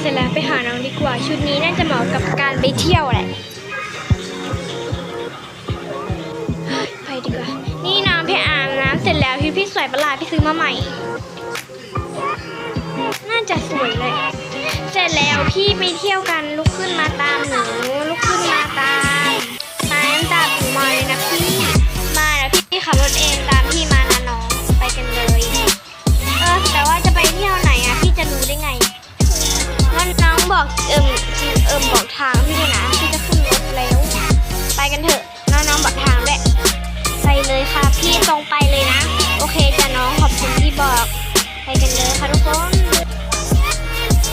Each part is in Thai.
เสร็จแล้วไปหาน้องดีกว่า ชุดนี้น่าจะเหมาะกับการไปเที่ยวแหละไปดีกว่า นี่น้องพี่อาบน้ำเสร็จแล้วพี่พี่สวยประหลาดพี่ซื้อมาใหม่ น่าจะสวยเลย เสร็จแล้วพี่ไปเที่ยวกันลุกขึ้นมาตามหนู กันเลยค่ะทุกคน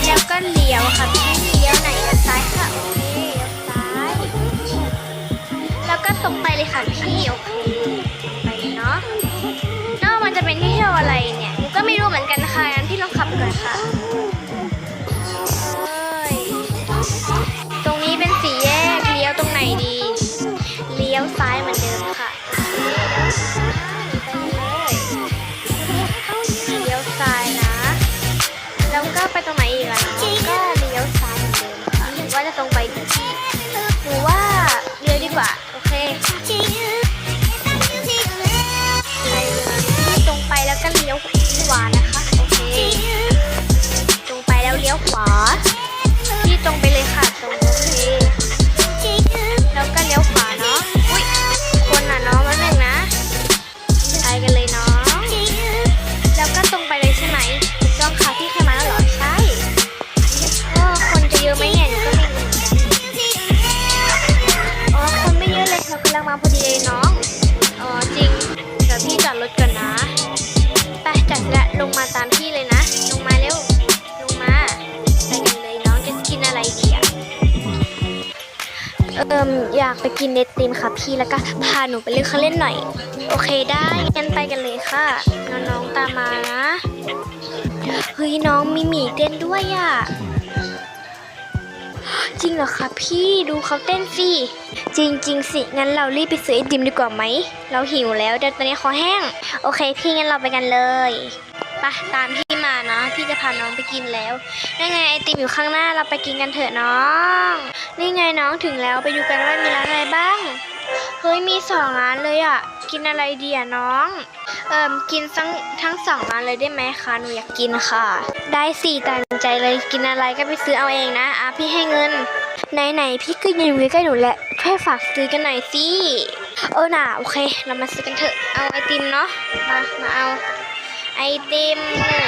แล้วก็เลี้ยวค่ะพี่เลี้ยวไหนเลี้ยวซ้ายค่ะโอเคเลี้ยวซ้าย แล้วก็ตรงไปเลยค่ะพี่โอเค เอิมอยากไปกินเนตติมค่ะพี่แล้วก็พาหนูไปเล่นเครื่องเล่นหน่อย โอเคได้งั้นไปกันเลยค่ะน้องๆตามมานะเฮ้ยน้องมีหมีเต้นด้วยอะจริงเหรอคะพี่ดูเขาเต้นสิจริงจริงๆสิ งั้นเรารีบไปซื้อไอติมดีกว่าไหม เราหิวแล้วเดี๋ยวตอนนี้คอแห้ง โอเค พี่งั้นเราไปกันเลยไปตามพี่มานะ พี่จะพาน้องไปกินแล้วนั่นไงไอติมอยู่ข้างหน้าเราไปกินกันเถอะน้อง นี่ไงน้องถึงแล้วไปดูกันว่ามีร้านอะไรบ้าง เฮ้ยมีสองร้านเลยอะ กินอะไรดีอะน้อง เอิ่มกินทั้งทั้งสองร้านเลยได้ไหมคะหนูอยากกินค่ะ ได้สี่ตามใจเลยกินอะไรก็ไปซื้อเอาเองนะอะพี่ให้เงินไหนๆพี่ก็ยืนอยู่ใกล้หนูแหละช่วยฝากซื้อกันหน่อยสิเออน่ะโอเค เรามาซื้อกันเถอะเอาไอติมเนาะมามาเอาไอติมหนึ่ง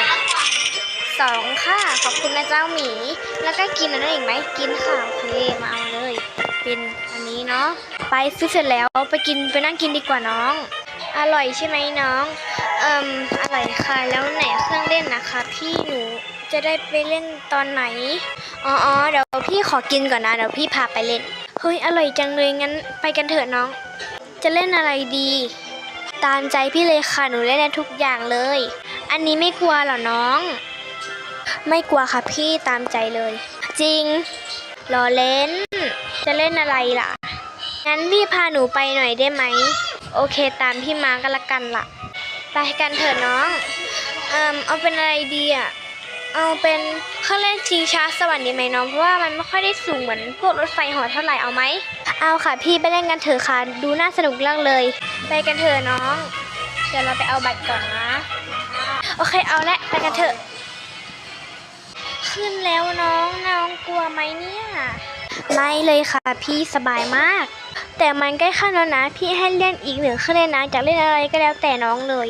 สองค่ะ ขอบคุณนะเจ้าหมี แล้วก็กินอะไรอีกไหมกินค่ะโอเคมาเอาเลย เป็นอันนี้เนาะไปซื้อเสร็จแล้วไปกินไปนั่งกินดีกว่าน้อง อร่อยใช่ไหมน้องเอ่มอร่อยค่ะแล้วไหนเครื่องเล่นนะคะ พี่หนูจะได้ไปเล่นตอนไหนอ๋อเดี๋ยวพี่ขอกินก่อนนะเดี๋ยวพี่พาไปเล่นเฮ้ยอร่อยจังเลยงั้นไปกันเถอะน้อง จะเล่นอะไรดี ตามใจพี่เลยค่ะหนูเล่นได้ทุกอย่างเลย อันนี้ไม่กลัวหรอน้อง ไม่กลัวค่ะพี่ตามใจเลย จริงรอเล่น จะเล่นอะไรล่ะ งั้นพี่พาหนูไปหน่อยได้ไหม โอเคตามพี่มาก็แล้วกันล่ะ ไปกันเถอะน้อง เอ่มเอาเป็นอะไรดีอะ เอาเป็นเครื่องเล่นชิงช้าสวรรค์ดีไหมน้อง เพราะว่ามันไม่ค่อยได้สูงเหมือนพวกรถไฟหอเท่าไหร่เอาไหม เอาค่ะพี่ไปเล่นกันเถอะค่ะ ดูน่าสนุกเรื่องเลย ไปกันเถอะน้อง เดี๋ยวเราไปเอาบัตรก่อนนะ โอเคเอาละไปกันเถอะ ขึ้นแล้วน้องน้องกลัวไหมเนี่ย ไม่เลยค่ะพี่สบายมาก แต่มันใกล้ขั้นแล้วนะ พี่ให้เล่นอีกหนึ่งเครื่องเล่นนะอยากเล่นอะไรก็แล้วแต่น้องเลย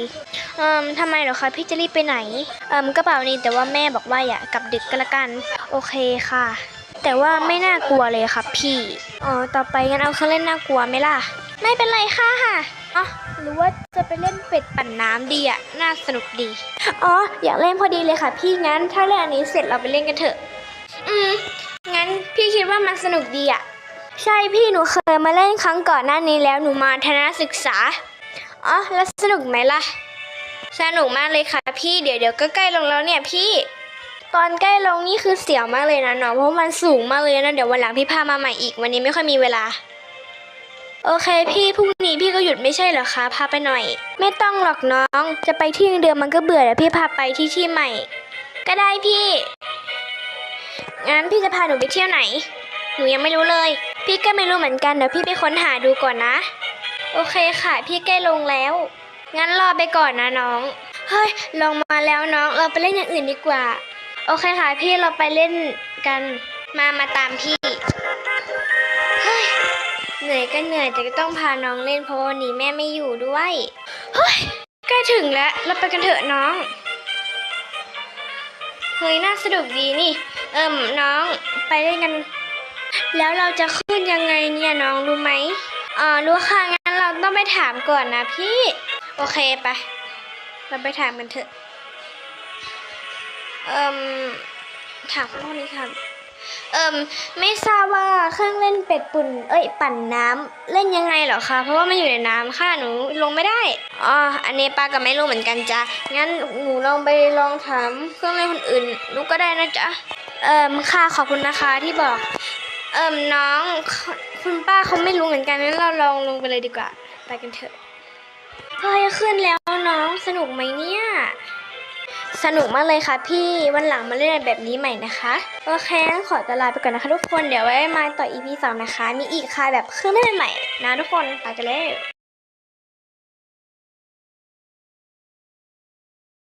เอ่มทำไมเหรอคะพี่จะรีบไปไหนเอ่มกระเป๋านี้แต่ว่าแม่บอกว่าอย่ากลับดึกก็แล้วกัน โอเคค่ะ แต่ว่าไม่น่ากลัวเลยค่ะพี่อ๋อต่อไปงั้นเอาเครื่องเล่นน่ากลัวไหมล่ะ ไม่เป็นไรค่ะ ค่ะอ๋อหรือว่าจะไปเล่นเป็ดปั่นน้ำดีอะน่าสนุกดี อ๋อ อยากเล่นพอดีเลยค่ะ พี่งั้น ถ้าเล่นอันนี้เสร็จเราไปเล่นกันเถอะ อืม งั้นพี่คิดว่ามันสนุกดีอะใช่พี่หนูเคยมาเล่นครั้งก่อนหน้านี้แล้วหนูมาทัศนศึกษา อ๋อ แล้วสนุกไหมล่ะ สนุกมากเลยค่ะ พี่เดี๋ยวเดี๋ยวก็ใกล้ลงแล้วเนี่ยพี่ ตอนใกล้ลงนี่คือเสียวมากเลยนะน้องเพราะมันสูงมากเลยนะเดี๋ยววันหลังพี่พามาใหม่อีกวันนี้ไม่ค่อยมีเวลา โอเคพี่พรุ่งนี้พี่ก็หยุดไม่ใช่เหรอคะพาไปหน่อย ไม่ต้องหรอกน้อง จะไปที่เดิมมันก็เบื่อแล้วพี่พาไปที่ที่ใหม่ ก็ได้พี่งั้นพี่จะพาหนูไปเที่ยวไหน หนูยังไม่รู้เลย พี่ก็ไม่รู้เหมือนกันเดี๋ยวพี่ไปค้นหาดูก่อนนะ โอเคค่ะ พี่ใกล้ลงแล้ว งั้นรอไปก่อนนะน้องเฮ้ยลงมาแล้วน้องเราไปเล่นอย่างอื่นดีกว่า โอเคค่ะพี่เราไปเล่นกันมามาตามพี่ เหนื่อยก็เหนื่อยแต่ก็ต้องพาน้องเล่นเพราะวันนี้แม่ไม่อยู่ด้วย เฮ้ยใกล้ถึงแล้ว เราไปกันเถอะน้อง เฮ้ยน่าสนุกดีนี่ เอิ่มน้องไปเล่นกัน แล้วเราจะขึ้นยังไงเนี่ยน้องรู้ไหมอ๋อรู้ค่ะงั้นเราต้องไปถามก่อนนะพี่ โอเคไป เราไปถามกันเถอะ เอิ่มถามพวกนี้ครับ เอิมไม่ทราบว่าเครื่องเล่นเป็ดปุ่น เอ้ย ปั่นน้ำเล่นยังไงเหรอคะ เพราะว่ามันอยู่ในน้ำค่ะ หนูลงไม่ได้ อ๋อ อันนี้ป้าก็ไม่รู้เหมือนกันจ้ะ งั้นหนูลองไปลองถามเครื่องเล่นคนอื่นหนูกก็ได้นะจ๊ะ เอิมค่ะ ขอบคุณนะคะที่บอก เอิมน้องคุณป้าเขาไม่รู้เหมือนกันงั้นเราลองลงไปเลยดีกว่า ไปกันเถอะ เฮ้ยขึ้นแล้วน้อง สนุกไหมเนี่ย สนุกมากเลยค่ะพี่วันหลังมาเล่นแบบนี้ใหม่นะคะโอเคงั้นขอตัวลาไปก่อนนะคะทุกคนเดี๋ยวไว้มาต่อ EP สองนะคะ มีอีกค่ะแบบเครื่องเล่นใหม่ๆนะทุกคนไปกันเลย